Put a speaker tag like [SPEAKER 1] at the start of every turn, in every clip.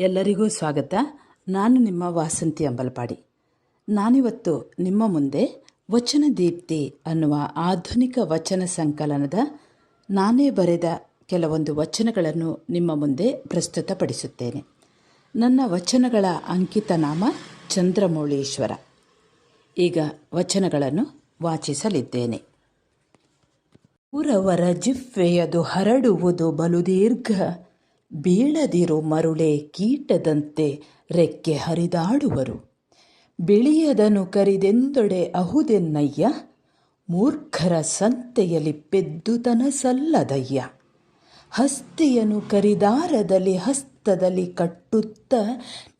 [SPEAKER 1] ಎಲ್ಲರಿಗೂ ಸ್ವಾಗತ. ನಾನು ನಿಮ್ಮ ವಾಸಂತಿ ಅಂಬಲಪಾಡಿ. ನಾನಿವತ್ತು ನಿಮ್ಮ ಮುಂದೆ ವಚನ ದೀಪ್ತಿ ಅನ್ನುವ ಆಧುನಿಕ ವಚನ ಸಂಕಲನದ ನಾನೇ ಬರೆದ ಕೆಲವೊಂದು ವಚನಗಳನ್ನು ನಿಮ್ಮ ಮುಂದೆ ಪ್ರಸ್ತುತಪಡಿಸುತ್ತೇನೆ. ನನ್ನ ವಚನಗಳ ಅಂಕಿತ ನಾಮ ಚಂದ್ರಮೌಳೀಶ್ವರ. ಈಗ ವಚನಗಳನ್ನು ವಾಚಿಸಲಿದ್ದೇನೆ. ಊರವರ ಜಿಫ್ವೆಯದು ಹರಡುವುದು ಬಲು ದೀರ್ಘ. ಬೀಳದಿರು ಮರುಳೆ ಕೀಟದಂತೆ ರೆಕ್ಕೆ ಹರಿದಾಡುವರು. ಬಿಳಿಯದನು ಕರಿದೆಂದೊಡೆ ಅಹುದೆನ್ನಯ್ಯ, ಮೂರ್ಖರ ಸಂತೆಯಲ್ಲಿ ಪೆದ್ದುತನ ಸಲ್ಲದಯ್ಯ ಹಸ್ತಿಯನು ಕರಿದಾರದಲ್ಲಿ ಹಸ್ತದಲ್ಲಿ ಕಟ್ಟುತ್ತ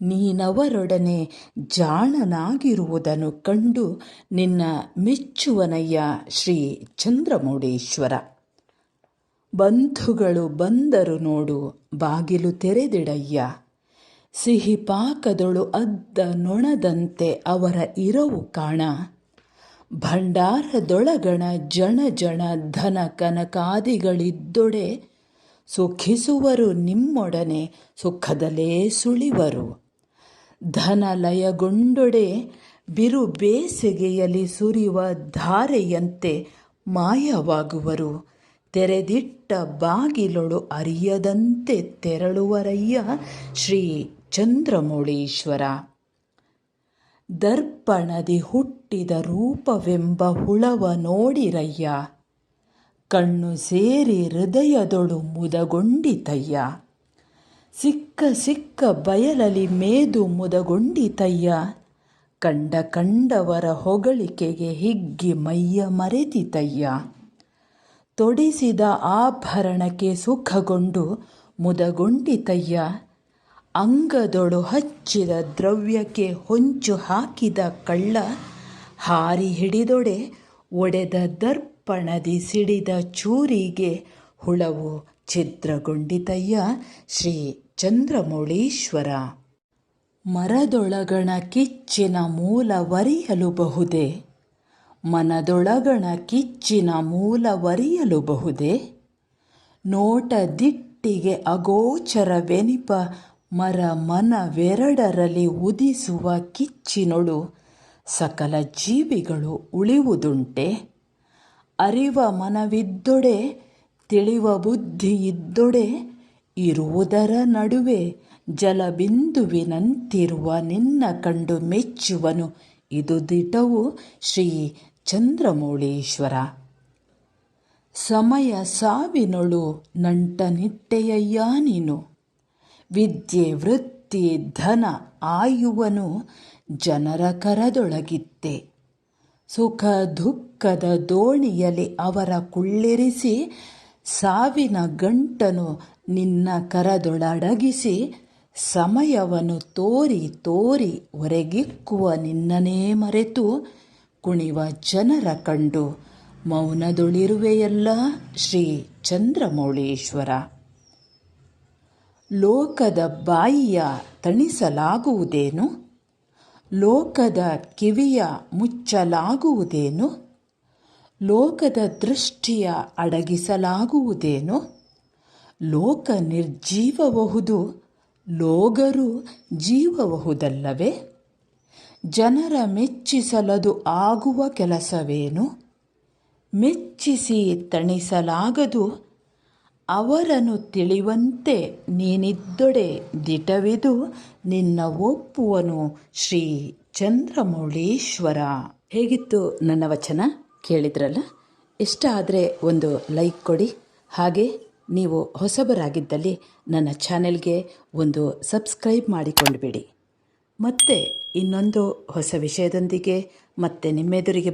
[SPEAKER 1] ನೀನವರೊಡನೆ ಜಾಣನಾಗಿರುವುದನ್ನು ಕಂಡು ನಿನ್ನ ಮೆಚ್ಚುವನಯ್ಯ ಶ್ರೀ ಚಂದ್ರಮೌಳೀಶ್ವರ. ಬಂಧುಗಳು ಬಂದರು ನೋಡು, ಬಾಗಿಲು ತೆರೆದಿಡಯ್ಯ. ಸಿಹಿ ಪಾಕದೊಳು ಅದ್ದ ನೊಣದಂತೆ ಅವರ ಇರವು ಕಾಣ. ಭಂಡಾರದೊಳಗಣ ಜಣ ಜಣ ಧನ ಕನಕಾದಿಗಳಿದ್ದೊಡೆ ಸುಖಿಸುವರು ನಿಮ್ಮೊಡನೆ ಸುಖದಲೇ ಸುಳಿವರು. ಧನ ಲಯಗೊಂಡೊಡೆ ಬಿರು ಬೇಸಿಗೆಯಲ್ಲಿ ಸುರಿಯುವ ಧಾರೆಯಂತೆ ಮಾಯವಾಗುವರು. ತೆರೆದಿಟ್ಟ ಬಾಗಿಲೊಳು ಅರಿಯದಂತೆ ತೆರಳುವರಯ್ಯ ಶ್ರೀ ಚಂದ್ರಮೌಳೀಶ್ವರ. ದರ್ಪಣದಿ ಹುಟ್ಟಿದ ರೂಪವೆಂಬ ಹುಳವ ನೋಡಿರಯ್ಯ. ಕಣ್ಣು ಸೇರಿ ಹೃದಯದೊಳು ಮುದಗೊಂಡಿತಯ್ಯ. ಸಿಕ್ಕ ಸಿಕ್ಕ ಬಯಲಲಿ ಮೇದು ಮುದಗೊಂಡಿತಯ್ಯ. ಕಂಡ ಕಂಡವರ ಹೊಗಳಿಕೆಗೆ ಹಿಗ್ಗಿ ಮೈಯ ಮರೆತಿತಯ್ಯ. ತೊಡಿಸಿದ ಆಭರಣಕ್ಕೆ ಸುಖಗೊಂಡು ಮುದಗೊಂಡಿತಯ್ಯ. ಅಂಗದೊಳು ಹಚ್ಚಿದ ದ್ರವ್ಯಕ್ಕೆ ಹೊಂಚು ಹಾಕಿದ ಕಳ್ಳ ಹಾರಿ ಹಿಡಿದೊಡೆ ಒಡೆದ ದರ್ಪಣದಿ ಸಿಡಿದ ಚೂರಿಗೆ ಹುಳವು ಛಿದ್ರಗೊಂಡಿತಯ್ಯ. ಶ್ರೀ ಚಂದ್ರಮೌಳೀಶ್ವರ. ಮರದೊಳಗಣ ಕಿಚ್ಚಿನ ಮೂಲವರಿಯಲು ಬಹುದೇ ಮನದೊಳಗಣ ಕಿಚ್ಚಿನ ಮೂಲವರಿಯಲು ಬಹುದೇ ನೋಟ ದಿಟ್ಟಿಗೆ ಅಗೋಚರವೆನಿಪ ಮರ ಮನವೆರಡರಲ್ಲಿ ಉದಿಸುವ ಕಿಚ್ಚಿನೊಳು ಸಕಲ ಜೀವಿಗಳು ಉಳಿವುದುಂಟೆ? ಅರಿವ ಮನವಿದ್ದೊಡೆ, ತಿಳಿವ ಬುದ್ಧಿ ಇದ್ದೊಡೆ, ಇರುವುದರ ನಡುವೆ ಜಲಬಿಂದುವಿನಂತಿರುವ ನಿನ್ನ ಕಂಡು ಮೆಚ್ಚುವನು. ಇದು ದಿಟವು ಶ್ರೀ ಚಂದ್ರಮೌಳೀಶ್ವರ. ಸಮಯ ಸಾವಿನೊಳು ನಂಟನಿಟ್ಟೆಯಯ್ಯ ನೀನು. ವಿದ್ಯೆ ವೃತ್ತಿ ಧನ ಆಯುವನು ಜನರ ಕರದೊಳಗಿತ್ತೆ. ಸುಖ ದುಃಖದ ದೋಣಿಯಲ್ಲಿ ಅವರ ಕುಳ್ಳಿರಿಸಿ ಸಾವಿನ ಗಂಟನು ನಿನ್ನ ಕರದೊಳಡಗಿಸಿ ಸಮಯವನ್ನು ತೋರಿ ತೋರಿ ಒರೆಗಿಕ್ಕುವ ನಿನ್ನನೇ ಮರೆತು ಕುಣಿವ ಜನರ ಕಂಡು ಮೌನದೊಳಿರುವೆಯಲ್ಲ ಶ್ರೀ ಚಂದ್ರಮೌಳೀಶ್ವರ. ಲೋಕದ ಬಾಯಿಯ ತಣಿಸಲಾಗುವುದೇನು? ಲೋಕದ ಕಿವಿಯ ಮುಚ್ಚಲಾಗುವುದೇನು? ಲೋಕದ ದೃಷ್ಟಿಯ ಅಡಗಿಸಲಾಗುವುದೇನು? ಲೋಕ ನಿರ್ಜೀವಬಹುದು, ಲೋಗರು ಜೀವಬಹುದಲ್ಲವೇ? ಜನರ ಮೆಚ್ಚಿಸಲದು ಆಗುವ ಕೆಲಸವೇನು? ಮೆಚ್ಚಿಸಿ ತಣಿಸಲಾಗದು. ಅವರನ್ನು ತಿಳಿವಂತೆ ನೀನಿದ್ದೊಡೆ ದಿಟವಿದು. ನಿನ್ನ ಒಪ್ಪುವನು ಶ್ರೀ ಚಂದ್ರಮೌಳೀಶ್ವರ. ಹೇಗಿತ್ತು ನನ್ನ ವಚನ? ಕೇಳಿದ್ರಲ್ಲ? ಇಷ್ಟ ಆದರೆ ಒಂದು ಲೈಕ್ ಕೊಡಿ. ಹಾಗೆ ನೀವು ಹೊಸಬರಾಗಿದ್ದಲ್ಲಿ ನನ್ನ ಚಾನೆಲ್ಗೆ ಒಂದು ಸಬ್ಸ್ಕ್ರೈಬ್ ಮಾಡಿಕೊಂಡುಬಿಡಿ. ಮತ್ತೆ ಇನ್ನೊಂದು ಹೊಸ ವಿಷಯದೊಂದಿಗೆ ಮತ್ತೆ ನಿಮ್ಮೆದುರಿಗೆ